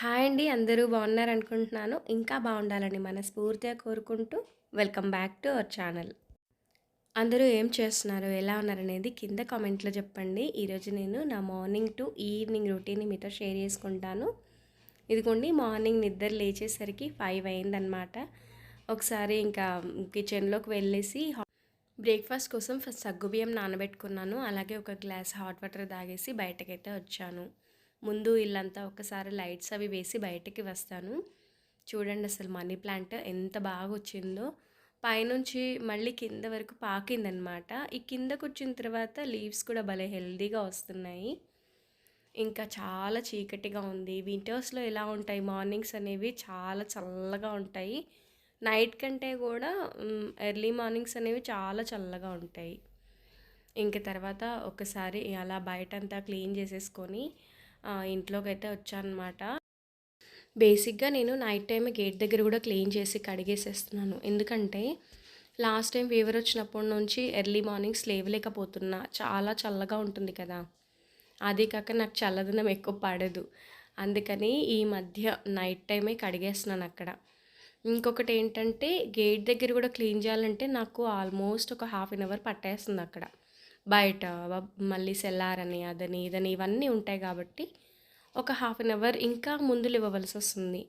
Hi అండి అందరూ బాగున్నారు అనుకుంటున్నాను. ఇంకా బాగుండాలని మనస్ఫూర్తిగా కోరుకుంటూ welcome back to our channel. అందరూ ఏం చేస్తున్నారు ఎలా ఉన్నారనేది కింద కామెంట్లో చెప్పండి. ఈరోజు నేను నా మార్నింగ్ టు ఈవినింగ్ రొటీన్ మీతో షేర్ చేసుకుంటాను. ఇదిగోండి మార్నింగ్ నిద్ర లేచేసరికి ఫైవ్ అయిందనమాట ఒకసారి ఇంకా కిచెన్లోకి వెళ్ళేసి బ్రేక్ఫాస్ట్ కోసం ఫస్ట్ సగ్గుబియ్యం నానబెట్టుకున్నాను. అలాగే ఒక గ్లాస్ హాట్ వాటర్ తాగేసి బయటకైతే వచ్చాను. ముందు ఇల్లంతా ఒకసారి లైట్స్ అవి వేసి బయటికి వస్తాను. చూడండి అసలు మనీ ప్లాంట్ ఎంత బాగా వచ్చిందో పైనుంచి మళ్ళీ కింద వరకు పాకిందనమాట. ఈ కిందకు వచ్చిన తర్వాత లీవ్స్ కూడా భలే హెల్దీగా వస్తున్నాయి. ఇంకా చాలా చీకటిగా ఉంది. వింటర్స్లో ఎలా ఉంటాయి? మార్నింగ్స్ అనేవి చాలా చల్లగా ఉంటాయి. నైట్ కంటే కూడా ఎర్లీ మార్నింగ్స్ అనేవి చాలా చల్లగా ఉంటాయి. ఇంక తర్వాత ఒకసారి అలా బయటంతా క్లీన్ చేసేసుకొని ఇంట్లోకి అయితే వచ్చానమాట. బేసిక్గా నేను నైట్ టైం గేట్ దగ్గర కూడా క్లీన్ చేసి కడిగేసేస్తున్నాను. ఎందుకంటే లాస్ట్ టైం ఫీవర్ వచ్చినప్పటి నుంచి ఎర్లీ మార్నింగ్స్ లేవలేకపోతున్నా. చాలా చల్లగా ఉంటుంది కదా. అది కాక నాకు చల్లదనం ఎక్కువ పడదు. అందుకని ఈ మధ్య నైట్ టైమే కడిగేస్తున్నాను అక్కడ. ఇంకొకటి ఏంటంటే గేట్ దగ్గర కూడా క్లీన్ చేయాలంటే నాకు ఆల్మోస్ట్ ఒక హాఫ్ అన్ అవర్ పట్టేస్తుంది అక్కడ. బయట మళ్ళీ సెల్లారని అదని ఇదని ఇవన్నీ ఉంటాయి కాబట్టి ఒక హాఫ్ అన్ అవర్ ఇంకా ముందులు ఇవ్వవలసి వస్తుంది.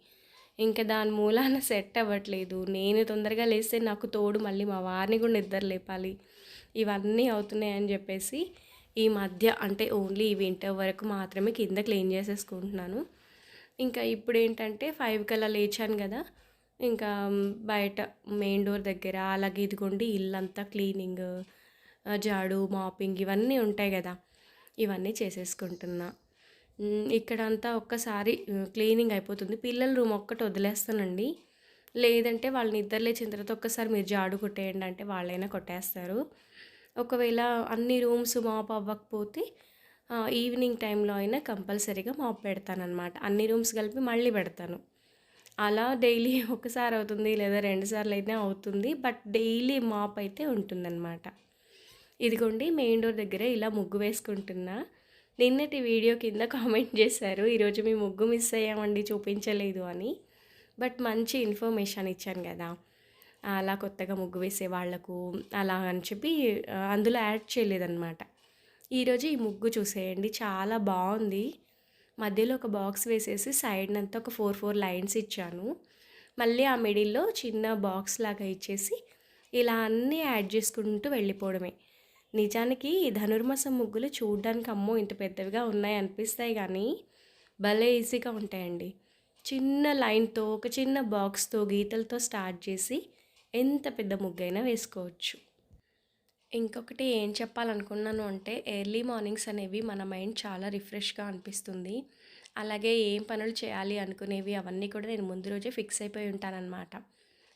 ఇంకా దాని మూలాన సెట్ అవ్వట్లేదు. నేను తొందరగా లేస్తే నాకు తోడు మళ్ళీ మా వారిని కూడా నిద్ర లేపాలి. ఇవన్నీ అవుతున్నాయని చెప్పేసి ఈ మధ్య అంటే ఓన్లీ ఈ వింటర్ వరకు మాత్రమే కింద క్లీన్ చేసేసుకుంటున్నాను. ఇంకా ఇప్పుడు ఏంటంటే ఫైవ్ కల్లా లేచాను కదా. ఇంకా బయట మెయిన్ డోర్ దగ్గర అలాగే ఇదిగోండి ఇల్లంతా క్లీనింగ్ జాడు మాపింగ్ ఇవన్నీ ఉంటాయి కదా. ఇవన్నీ చేసేసుకుంటున్నా. ఇక్కడంతా ఒక్కసారి క్లీనింగ్ అయిపోతుంది. పిల్లల రూమ్ ఒక్కటి వదిలేస్తానండి. లేదంటే వాళ్ళని ఇద్దరు లేచిన తర్వాత ఒక్కసారి మీరు జాడు కొట్టేయండి అంటే వాళ్ళైనా కొట్టేస్తారు. ఒకవేళ అన్ని రూమ్స్ మాప్ అవ్వకపోతే ఈవినింగ్ టైంలో అయినా కంపల్సరీగా మాప్ పెడతానమాట అన్ని రూమ్స్ కలిపి మళ్ళీ పెడతాను. అలా డైలీ ఒకసారి అవుతుంది లేదా రెండుసార్లు అయితే అవుతుంది. బట్ డైలీ మాప్ అయితే ఉంటుందన్నమాట. ఇదిగోండి మెయిన్ డోర్ దగ్గర ఇలా ముగ్గు వేసుకుంటున్నా. నిన్నటి వీడియో కింద కామెంట్ చేశారు ఈరోజు మీ ముగ్గు మిస్ అయ్యామండి చూపించలేదు అని. బట్ మంచి ఇన్ఫర్మేషన్ ఇచ్చాను కదా. అలా కొత్తగా ముగ్గు వేసే వాళ్ళకు అలా అని చెప్పి అందులో యాడ్ చేయలేదన్నమాట. ఈరోజు ఈ ముగ్గు చూసేయండి చాలా బాగుంది. మధ్యలో ఒక బాక్స్ వేసేసి సైడ్ అంతా ఒక ఫోర్ ఫోర్ లైన్స్ ఇచ్చాను. మళ్ళీ ఆ మిడిల్లో చిన్న బాక్స్ లాగా ఇచ్చేసి ఇలా అన్నీ యాడ్ చేసుకుంటూ వెళ్ళిపోవడమే. నిజానికి ధనుర్మాసం ముగ్గులు చూడడానికి అమ్మో ఇంత పెద్దవిగా ఉన్నాయి అనిపిస్తాయి కానీ భలే ఈజీగా ఉంటాయండి. చిన్న లైన్తో ఒక చిన్న బాక్స్తో గీతలతో స్టార్ట్ చేసి ఎంత పెద్ద ముగ్గైనా వేసుకోవచ్చు. ఇంకొకటి ఏం చెప్పాలనుకున్నాను అంటే ఎర్లీ మార్నింగ్స్ అనేవి మన మైండ్ చాలా రిఫ్రెష్గా అనిపిస్తుంది. అలాగే ఏం పనులు చేయాలి అనుకునేవి అవన్నీ కూడా నేను ముందు రోజే ఫిక్స్ అయిపోయి ఉంటానన్నమాట.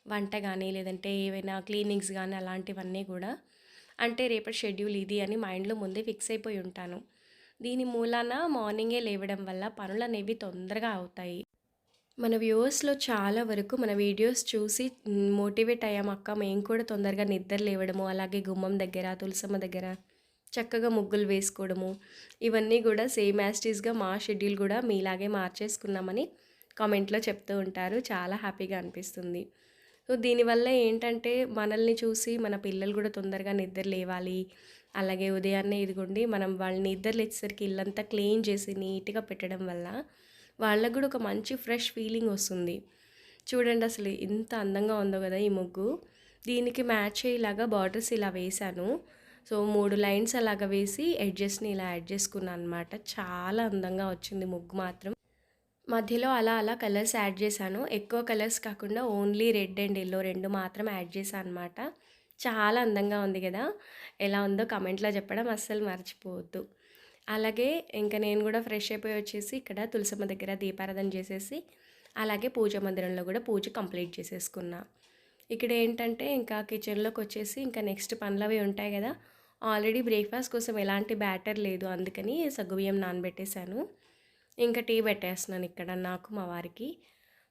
వంట కానీ లేదంటే ఏవైనా క్లీనింగ్స్ కానీ అలాంటివన్నీ కూడా అంటే రేపటి షెడ్యూల్ ఇది అని మైండ్లో ముందే ఫిక్స్ అయిపోయి ఉంటాను. దీని మూలాన మార్నింగే లేవడం వల్ల పనులు అనేవి తొందరగా అవుతాయి. మన వ్యూవర్స్లో చాలా వరకు మన వీడియోస్ చూసి మోటివేట్ అయ్యాం అక్క. మేము కూడా తొందరగా నిద్ర లేవడము అలాగే గుమ్మం దగ్గర తులసమ్మ దగ్గర చక్కగా ముగ్గులు వేసుకోవడము ఇవన్నీ కూడా సేమ్ యాస్టీస్గా మా షెడ్యూల్ కూడా మీలాగే మార్చేసుకున్నామని కామెంట్లో చెప్తూ ఉంటారు. చాలా హ్యాపీగా అనిపిస్తుంది. సో దీనివల్ల ఏంటంటే మనల్ని చూసి మన పిల్లలు కూడా తొందరగా నిద్ర లేవాలి. అలాగే ఉదయాన్నే ఇదిగోండి మనం వాళ్ళని నిద్ర లేచేసరికి ఇల్లంతా క్లీన్ చేసి నీట్గా పెట్టడం వల్ల వాళ్ళకు కూడా ఒక మంచి ఫ్రెష్ ఫీలింగ్ వస్తుంది. చూడండి అసలు ఇంత అందంగా ఉందో కదా ఈ ముగ్గు. దీనికి మ్యాచ్ అయ్యేలాగా బార్డర్స్ ఇలా వేశాను. సో మూడు లైన్స్ అలాగ వేసి ఎడ్జెస్ని ఇలా యాడ్ చేసుకున్నాను అనమాట చాలా అందంగా వచ్చింది ముగ్గు మాత్రం. మధ్యలో అలా అలా కలర్స్ యాడ్ చేశాను. ఎక్కువ కలర్స్ కాకుండా ఓన్లీ రెడ్ అండ్ ఎల్లో రెండు మాత్రం యాడ్ చేశాను అనమాట చాలా అందంగా ఉంది కదా. ఎలా ఉందో కమెంట్లో చెప్పడం అస్సలు మర్చిపోవద్దు. అలాగే ఇంకా నేను కూడా ఫ్రెష్ అయిపోయి వచ్చేసి ఇక్కడ తులసమ్మ దగ్గర దీపారాధన చేసేసి అలాగే పూజ మందిరంలో కూడా పూజ కంప్లీట్ చేసేసుకున్నా. ఇక్కడ ఏంటంటే ఇంకా కిచెన్లోకి వచ్చేసి ఇంకా నెక్స్ట్ పనులు అవి ఉంటాయి కదా. ఆల్రెడీ బ్రేక్ఫాస్ట్ కోసం ఎలాంటి బ్యాటర్ లేదు. అందుకని సగ్గుబియ్యం నానబెట్టేశాను. ఇంకా టీ పెట్టేస్తున్నాను ఇక్కడ నాకు మా వారికి.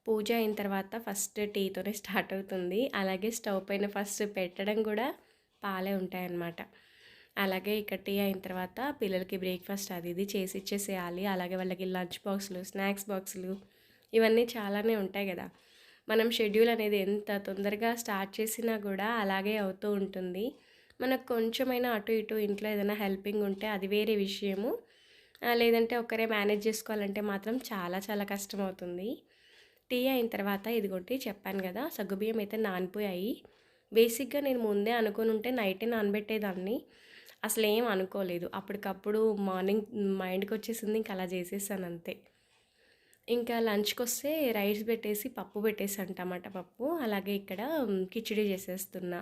పూజ అయిన తర్వాత ఫస్ట్ టీతోనే స్టార్ట్ అవుతుంది. అలాగే స్టవ్ పైన ఫస్ట్ పెట్టడం కూడా పాలే ఉంటాయన్నమాట. అలాగే ఇక్కడ టీ అయిన తర్వాత పిల్లలకి బ్రేక్ఫాస్ట్ అది ఇది చేసి ఇచ్చేసేయాలి. అలాగే వాళ్ళకి లంచ్ బాక్సులు స్నాక్స్ బాక్సులు ఇవన్నీ చాలానే ఉంటాయి కదా. మనం షెడ్యూల్ అనేది ఎంత తొందరగా స్టార్ట్ చేసినా కూడా అలాగే అవుతూ ఉంటుంది. మనకు కొంచెమైనా అటు ఇటు ఇంట్లో ఏదైనా హెల్పింగ్ ఉంటే అది వేరే విషయము. లేదంటే ఒకరే మేనేజ్ చేసుకోవాలంటే మాత్రం చాలా చాలా కష్టం అవుతుంది టీ అయిన తర్వాత ఇదిగోటి చెప్పాను కదా సగ్గుబియ్యం అయితే నానిపోయాయి. బేసిక్గా నేను ముందే అనుకుని ఉంటే నైటే నానబెట్టేదాన్ని. అసలు ఏం అనుకోలేదు. అప్పటికప్పుడు మార్నింగ్ మైండ్కి వచ్చేసింది ఇంకా అలా చేసేసాను అంతే. ఇంకా లంచ్కి వస్తే రైస్ పెట్టేసి పప్పు పెట్టేసాను టమాటా పప్పు. అలాగే ఇక్కడ కిచిడి చేసేస్తున్నా.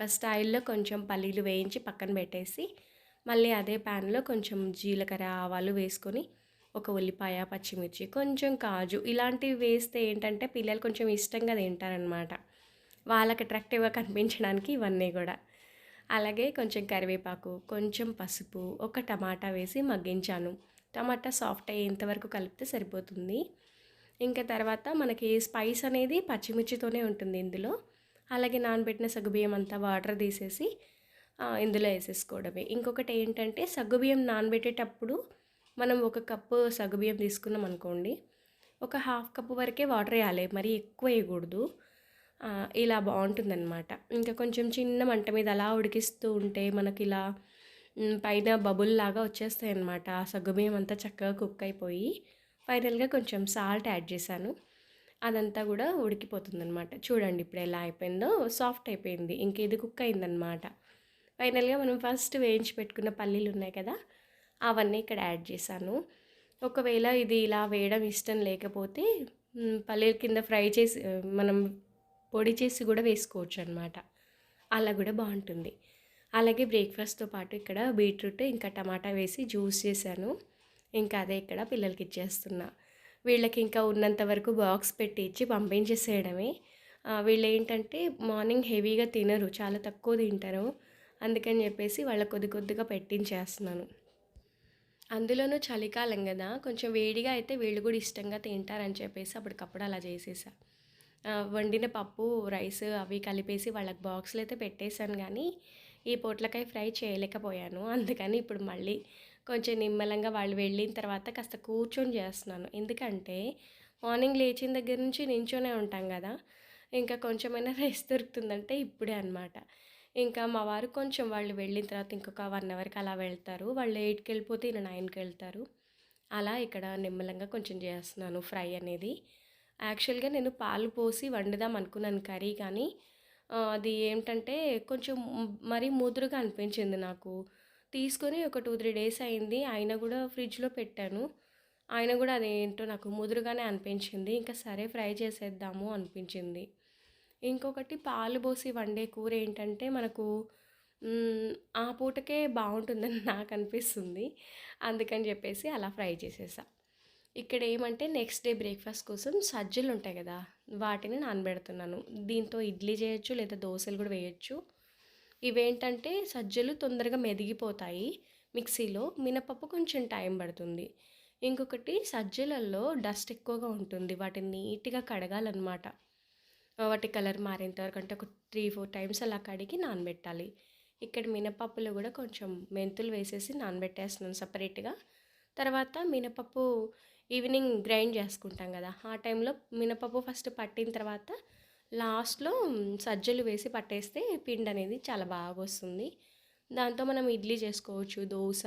ఫస్ట్ ఆయిల్లో కొంచెం పల్లీలు వేయించి పక్కన పెట్టేసి మళ్ళీ అదే ప్యాన్లో కొంచెం జీలకర్ర ఆవాలు వేసుకొని ఒక ఉల్లిపాయ పచ్చిమిర్చి కొంచెం కాజు ఇలాంటివి వేస్తే ఏంటంటే పిల్లలు కొంచెం ఇష్టంగా తింటారనమాట వాళ్ళకి అట్రాక్టివ్గా కనిపించడానికి ఇవన్నీ కూడా. అలాగే కొంచెం కరివేపాకు కొంచెం పసుపు ఒక టమాటా వేసి మగ్గించాను. టమాటా సాఫ్ట్ అయ్యేంతవరకు కలిపితే సరిపోతుంది. ఇంకా తర్వాత మనకి స్పైస్ అనేది పచ్చిమిర్చితోనే ఉంటుంది ఇందులో. అలాగే నానబెట్టిన సగ్గుబియ్యం అంతా వాటర్ తీసేసి ఇందులో వేసేసుకోవడమే. ఇంకొకటి ఏంటంటే సగ్గుబియ్యం నానబెట్టేటప్పుడు మనం ఒక కప్పు సగ్గుబియ్యం తీసుకున్నాం అనుకోండి ఒక హాఫ్ కప్పు వరకే వాటర్ వేయాలి మరి ఎక్కువ వేయకూడదు. ఇలా బాగుంటుందన్నమాట. ఇంకా కొంచెం చిన్న మంట మీద అలా ఉడికిస్తూ ఉంటే మనకి ఇలా పైన బబుల్ లాగా వచ్చేస్తాయి అనమాట ఆ సగ్గుబియ్యం అంతా చక్కగా కుక్ అయిపోయి ఫైనల్గా కొంచెం సాల్ట్ యాడ్ చేశాను. అదంతా కూడా ఉడికిపోతుంది అనమాట చూడండి ఇప్పుడు ఎలా అయిపోయిందో సాఫ్ట్ అయిపోయింది. ఇంక ఇది కుక్ అయిందనమాట ఫైనల్గా మనం ఫస్ట్ వేయించి పెట్టుకున్న పల్లీలు ఉన్నాయి కదా అవన్నీ ఇక్కడ యాడ్ చేశాను. ఒకవేళ ఇది ఇలా వేయడం ఇష్టం లేకపోతే పల్లీల కింద ఫ్రై చేసి మనం పొడి చేసి కూడా వేసుకోవచ్చు అనమాట అలా కూడా బాగుంటుంది. అలాగే బ్రేక్ఫాస్ట్తో పాటు ఇక్కడ బీట్రూట్ ఇంకా టమాటా వేసి జ్యూస్ చేశాను. ఇంకా అదే ఇక్కడ పిల్లలకి ఇచ్చేస్తున్నా. వీళ్ళకి ఇంకా ఉన్నంత వరకు బాక్స్ పెట్టి ఇచ్చి పంపించేసేయడమే. వీళ్ళు ఏంటంటే మార్నింగ్ హెవీగా తినరు చాలా తక్కువ తింటారు. అందుకని చెప్పేసి వాళ్ళ కొద్ది కొద్దిగా పెట్టించేస్తున్నాను. అందులోనూ చలికాలం కదా కొంచెం వేడిగా అయితే వీళ్ళు కూడా ఇష్టంగా తింటారని చెప్పేసి అప్పటికప్పుడు అలా చేసేసా. వండిన పప్పు రైస్ అవి కలిపేసి వాళ్ళకి బాక్స్లు అయితే పెట్టేశాను కానీ ఈ పొట్లకాయ ఫ్రై చేయలేకపోయాను. అందుకని ఇప్పుడు మళ్ళీ కొంచెం నిమ్మలంగా వాళ్ళు వెళ్ళిన తర్వాత కాస్త కూర్చొని చేస్తున్నాను. ఎందుకంటే మార్నింగ్ లేచిన దగ్గర నుంచి నించొనే ఉంటాం కదా ఇంకా కొంచెమైనా రైస్ దొరుకుతుందంటే ఇప్పుడే అనమాట ఇంకా మా వారు కొంచెం వాళ్ళు వెళ్ళిన తర్వాత ఇంకొక వన్ అవర్కి అలా వెళ్తారు. వాళ్ళు ఎయిట్కి వెళ్ళిపోతే నేను నైన్కి వెళ్తారు అలా ఇక్కడ నిమ్మలంగా కొంచెం చేస్తున్నాను ఫ్రై అనేది. యాక్చువల్గా నేను పాలు పోసి వండుదాం అనుకున్నాను కర్రీ కానీ అది ఏంటంటే కొంచెం మరీ ముదురుగా అనిపించింది నాకు. తీసుకొని ఒక టూ త్రీ డేస్ అయింది. ఆయన కూడా ఫ్రిడ్జ్లో పెట్టాను. ఆయన కూడా అదేంటో నాకు ముదురుగానే అనిపించింది. ఇంకా సరే ఫ్రై చేసేద్దాము అనిపించింది. ఇంకొకటి పాలు పోసి వండే కూర ఏంటంటే మనకు ఆ పూటకే బాగుంటుందని నాకు అనిపిస్తుంది. అందుకని చెప్పేసి అలా ఫ్రై చేసేసా. ఇక్కడ ఏమంటే నెక్స్ట్ డే బ్రేక్ఫాస్ట్ కోసం సజ్జలు ఉంటాయి కదా వాటిని నానబెడుతున్నాను. దీంతో ఇడ్లీ చేయొచ్చు లేదా దోశలు కూడా వేయచ్చు. ఇవేంటంటే సజ్జలు తొందరగా మెదిగిపోతాయి మిక్సీలో మినపప్పు కొంచెం టైం పడుతుంది. ఇంకొకటి సజ్జలలో డస్ట్ ఎక్కువగా ఉంటుంది వాటిని నీట్గా కడగాలన్నమాట. వాటి కలర్ మారేంత వరకు అంటే ఒక త్రీ ఫోర్ టైమ్స్ అలా కడిగి నానబెట్టాలి. ఇక్కడ మినపప్పులో కూడా కొంచెం మెంతులు వేసేసి నానబెట్టేస్తున్నాను సపరేట్గా. తర్వాత మినపప్పు ఈవినింగ్ గ్రైండ్ చేసుకుంటాం కదా ఆ టైంలో మినపప్పు ఫస్ట్ పట్టిన తర్వాత లాస్ట్లో సజ్జలు వేసి పట్టేస్తే పిండి అనేది చాలా బాగా వస్తుంది. దాంతో మనం ఇడ్లీ చేసుకోవచ్చు దోశ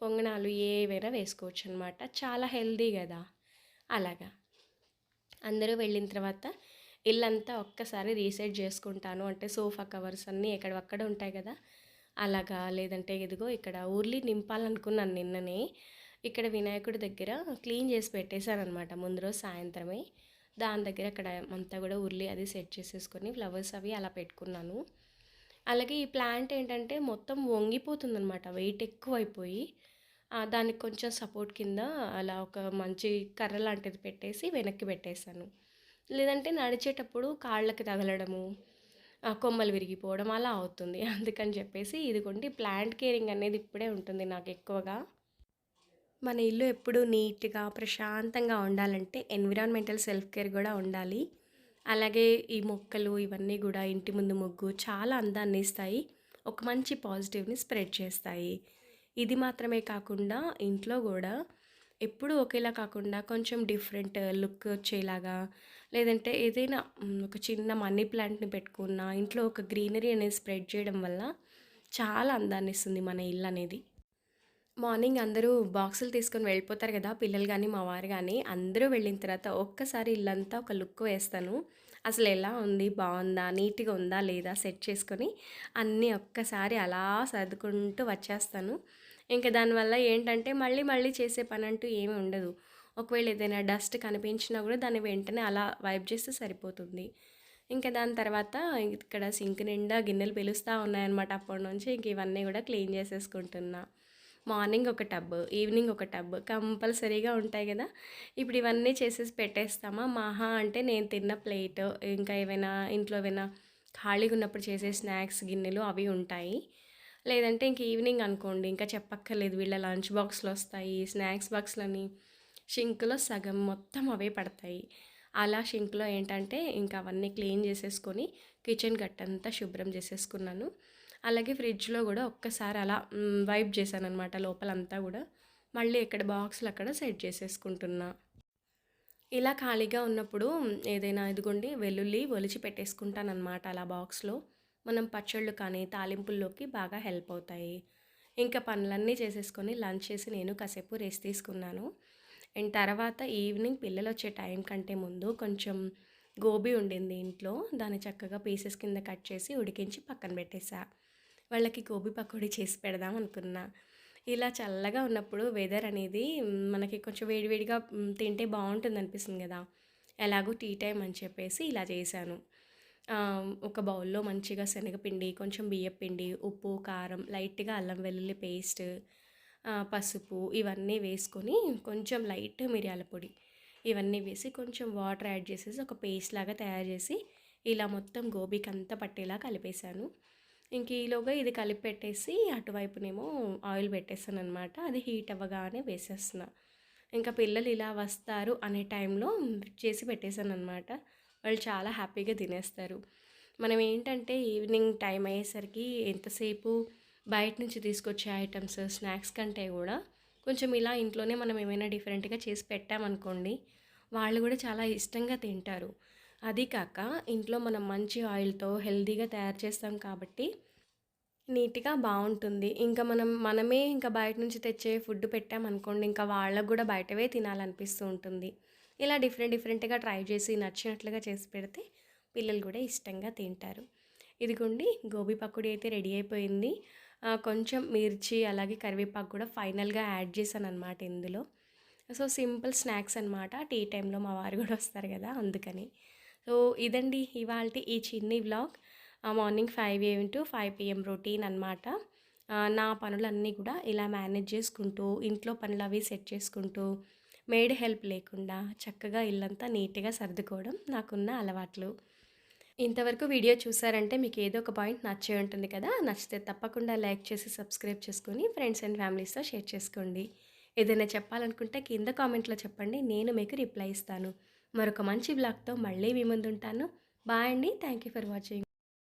పొంగనాలు ఏవైనా వేసుకోవచ్చు అనమాట చాలా హెల్దీ కదా అలాగా. అందరూ వెళ్ళిన తర్వాత ఇల్లంతా ఒక్కసారి రీసెట్ చేసుకుంటాను. అంటే సోఫా కవర్స్ అన్నీ ఎక్కడక్కడ ఉంటాయి కదా. అలాగా లేదంటే ఇదిగో ఇక్కడ ఊర్లీ నింపాలనుకున్నాను నిన్ననే. ఇక్కడ వినాయకుడి దగ్గర క్లీన్ చేసి పెట్టేశారనమాట ముందు రోజు సాయంత్రమే. దాని దగ్గర అక్కడ అంతా కూడా ఉర్లి అది సెట్ చేసేసుకొని ఫ్లవర్స్ అవి అలా పెట్టుకున్నాను. అలాగే ఈ ప్లాంట్ ఏంటంటే మొత్తం వంగిపోతుందనమాట వెయిట్ ఎక్కువైపోయి. దానికి కొంచెం సపోర్ట్ కింద అలా ఒక మంచి కర్ర లాంటిది పెట్టేసి వెనక్కి పెట్టేశాను. లేదంటే నడిచేటప్పుడు కాళ్ళకి తగలడము కొమ్మలు విరిగిపోవడం అలా అవుతుంది. అందుకని చెప్పేసి ఇదిగోండి ప్లాంట్ కేరింగ్ అనేది ఇప్పుడే ఉంటుంది నాకు ఎక్కువగా. మన ఇల్లు ఎప్పుడూ నీట్గా ప్రశాంతంగా ఉండాలంటే ఎన్విరాన్మెంటల్ సెల్ఫ్ కేర్ కూడా ఉండాలి. అలాగే ఈ మొక్కలు ఇవన్నీ కూడా ఇంటి ముందు ముగ్గు చాలా అందాన్ని ఇస్తాయి ఒక మంచి పాజిటివ్ని స్ప్రెడ్ చేస్తాయి. ఇది మాత్రమే కాకుండా ఇంట్లో కూడా ఎప్పుడూ ఒకేలా కాకుండా కొంచెం డిఫరెంట్ లుక్ వచ్చేలాగా లేదంటే ఏదైనా ఒక చిన్న మనీ ప్లాంట్‌ని పెట్టుకున్న ఇంట్లో ఒక గ్రీనరీ అనేది స్ప్రెడ్ చేయడం వల్ల చాలా అందాన్నిస్తుంది మన ఇల్లు అనేది మార్నింగ్ అందరూ బాక్సులు తీసుకొని వెళ్ళిపోతారు కదా పిల్లలు కానీ మా వారు కానీ అందరూ వెళ్ళిన తర్వాత ఒక్కసారి ఇల్లంతా ఒక లుక్ వేస్తాను. అసలు ఎలా ఉంది? బాగుందా నీట్‌గా ఉందా? లేదా? సెట్ చేసుకొని అన్నీ ఒక్కసారి అలా సర్దుకుంటూ వచ్చేస్తాను. ఇంకా దానివల్ల ఏంటంటే మళ్ళీ మళ్ళీ చేసే పని అంటూ ఏమి ఉండదు. ఒకవేళ ఏదైనా డస్ట్ కనిపించినా కూడా దాన్ని వెంటనే అలా వైప్ చేస్తే సరిపోతుంది. ఇంకా దాని తర్వాత ఇక్కడ సింక్ నిండా గిన్నెలు పిలుస్తూ ఉన్నాయన్నమాట అప్పటినుంచి. ఇంక ఇవన్నీ కూడా క్లీన్ చేసేసుకుంటున్నా. మార్నింగ్ ఒక టబ్, ఈవినింగ్ ఒక టబ్ కంపల్సరీగా ఉంటాయి కదా ఇప్పుడు ఇవన్నీ చేసేసి పెట్టేస్తామా, మహా అంటే నేను తిన్న ప్లేట్, ఇంకా ఏవైనా ఇంట్లో ఏమైనా ఖాళీగా ఉన్నప్పుడు చేసే స్నాక్స్ గిన్నెలు అవి ఉంటాయి. లేదంటే ఇంక ఈవినింగ్ అనుకోండి ఇంకా చెప్పక్కర్లేదు వీళ్ళ లంచ్ బాక్స్‌లు వస్తాయి, స్నాక్స్ బాక్స్‌లని షింక్‌లో సగం మొత్తం అవే పడతాయి. అలా షింక్‌లో ఏంటంటే ఇంకా అవన్నీ క్లీన్ చేసేసుకొని కిచెన్ గట్టంతా శుభ్రం చేసేసుకున్నాను. అలాగే ఫ్రిడ్జ్‌లో కూడా ఒక్కసారి అలా వైప్ చేశాను అనమాట లోపలంతా కూడా మళ్ళీ ఎక్కడ బాక్సులు అక్కడ సెట్ చేసేసుకుంటున్నా. ఇలా ఖాళీగా ఉన్నప్పుడు ఏదైనా ఇదిగోండి వెల్లుల్లి ఒలిచి పెట్టేసుకుంటానమాట అలా బాక్స్‌లో. మనం పచ్చళ్ళు కానీ, తాలింపుల్లోకి బాగా హెల్ప్ అవుతాయి. ఇంకా పనులన్నీ చేసేసుకొని లంచ్ చేసి నేను కాసేపు రెస్ట్ తీసుకున్నాను. అండ్ తర్వాత ఈవినింగ్ పిల్లలు వచ్చే టైం కంటే ముందు కొంచెం గోబీ ఉండింది ఇంట్లో. దాన్ని చక్కగా పీసెస్ కింద కట్ చేసి ఉడికించి పక్కన పెట్టేసా. వాళ్ళకి గోబీ పకోడీ చేసి పెడదాం అనుకున్నా. ఇలా చల్లగా ఉన్నప్పుడు వెదర్ అనేది మనకి కొంచెం వేడివేడిగా తింటే బాగుంటుంది అనిపిస్తుంది కదా ఎలాగో టీ టైం అని చెప్పేసి ఇలా చేశాను. ఒక బౌల్‌లో మంచిగా శనగపిండి, కొంచెం బియ్యపిండి, ఉప్పు, కారం, లైట్‌గా అల్లం వెల్లుల్లి పేస్ట్, పసుపు ఇవన్నీ వేసుకొని కొంచెం లైట్ మిరియాల పొడి ఇవన్నీ వేసి కొంచెం వాటర్ యాడ్ చేసేసి ఒక పేస్ట్ లాగా తయారు చేసి ఇలా మొత్తం గోబీకి అంతా పట్టేలా కలిపేశాను. ఇంక ఈలోగా ఇది కలిపి పెట్టేసి అటువైపునేమో ఆయిల్ పెట్టేసాననమాట. అది హీట్ అవ్వగానే వేసేస్తున్నా. ఇంకా పిల్లలు ఇలా వస్తారు అనే టైంలో చేసి పెట్టేసాననమాట. వాళ్ళు చాలా హ్యాపీగా తినేస్తారు. మనం ఏంటంటే ఈవినింగ్ టైం అయ్యేసరికి ఎంతసేపు బయట నుంచి తీసుకొచ్చే ఐటమ్స్ స్నాక్స్ కంటే కూడా కొంచెం ఇలా ఇంట్లోనే మనం ఏమైనా డిఫరెంట్‌గా చేసి పెట్టామనుకోండి, వాళ్ళు కూడా చాలా ఇష్టంగా తింటారు. అది కాక ఇంట్లో మనం మంచి ఆయిల్‌తో హెల్దీగా తయారు చేస్తాం కాబట్టి నీట్‌గా బాగుంటుంది ఇంకా మనం మనమే ఇంకా బయట నుంచి తెచ్చే ఫుడ్ పెట్టామనుకోండి, ఇంకా వాళ్ళకు కూడా బయటవే తినాలనిపిస్తూ ఉంటుంది. ఇలా డిఫరెంట్ డిఫరెంట్‌గా ట్రై చేసి నచ్చినట్లుగా చేసి పెడితే పిల్లలు కూడా ఇష్టంగా తింటారు. ఇదిగోండి గోబీ పకోడీ అయితే రెడీ అయిపోయింది. కొంచెం మిర్చి అలాగే కరివేపాకు కూడా ఫైనల్‌గా యాడ్ చేశాననమాట ఇందులో. సో, సింపుల్ స్నాక్స్ అనమాట. టీ టైంలో మా వారు కూడా వస్తారు కదా అందుకని. సో, ఇదండి ఇవాళ ఈ చిన్ని vlog. Morning five AM to five PM routine అనమాట. నా పనులన్నీ కూడా ఇలా మేనేజ్ చేసుకుంటూ, ఇంట్లో పనులు అవి సెట్ చేసుకుంటూ, మేడ్ హెల్ప్ లేకుండా చక్కగా ఇల్లంతా నీట్‌గా సర్దుకోవడం నాకున్న అలవాట్లు. ఇంతవరకు వీడియో చూసారంటే మీకు ఏదో ఒక పాయింట్ నచ్చే ఉంటుంది కదా! నచ్చితే తప్పకుండా లైక్ చేసి, సబ్స్క్రైబ్ చేసుకొని ఫ్రెండ్స్ అండ్ ఫ్యామిలీస్‌తో షేర్ చేసుకోండి. ఏదైనా చెప్పాలనుకుంటే కింద కామెంట్‌లో చెప్పండి. నేను మీకు రిప్లై ఇస్తాను. మరొక మంచి బ్లాగ్తో మళ్ళీ మీ ముందుంటాను. బాయ్ అండి. Thank you for watching.